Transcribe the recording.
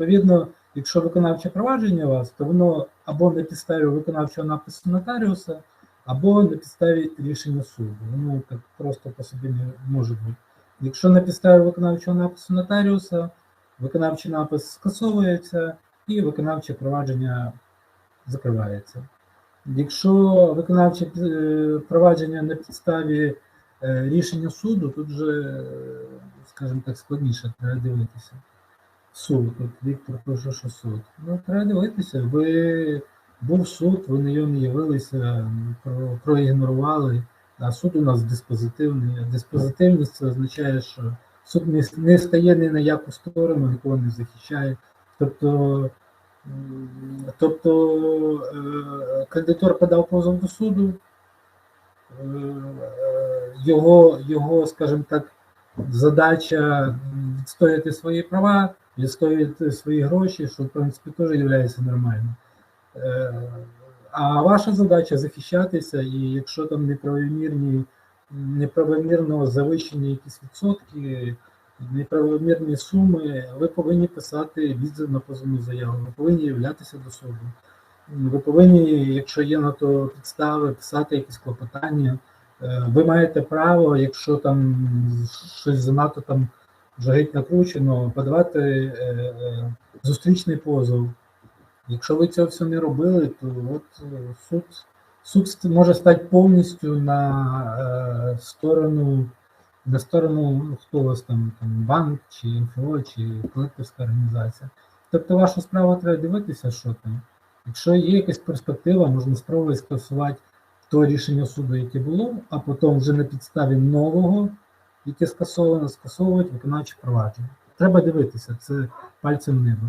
Відповідно, якщо виконавче провадження у вас, то воно або на підставі виконавчого напису нотаріуса, або на підставі рішення суду. Воно так просто по собі не може бути. Якщо на підставі виконавчого напису нотаріуса, виконавчий напис скасовується і виконавче провадження закривається. Якщо виконавче е, провадження на підставі е, рішення суду, тут вже, е, скажімо так, складніше треба дивитися. Суд, тут Віктор пише, що суд. Ну, треба дивитися. Ви був суд, ви на не явилися, про, проігнорували. А суд у нас диспозитивний. Диспозитивність це означає, що суд не, не стає ні на яку сторону, нікого не захищає. Тобто, тобто е, кредитор подав позов до суду, е, його, його, скажімо так, задача відстояти свої права, відстояти свої гроші, що в принципі теж є нормально. Е, А ваша задача захищатися, і якщо там неправомірні, неправомірно завищені якісь відсотки, неправомірні суми, ви повинні писати відзив на позовну заяву, ви повинні являтися до суду. Ви повинні, якщо є на то підстави, писати якісь клопотання. Е, Ви маєте право, якщо там щось занадто там вже геть накручено, подавати е, е, зустрічний позов. Якщо ви цього все не робили, то от е, суд, суд може стати повністю на сторону, на сторону, ну, хто у вас там, там банк, чи НФО, чи колекторська організація. Тобто вашу справу треба дивитися, що там. Якщо є якась перспектива, можна спробувати скасувати то рішення суду, яке було, а потім вже на підставі нового, яке скасовано, скасовують виконавчі провадження. Треба дивитися, це пальцем небо.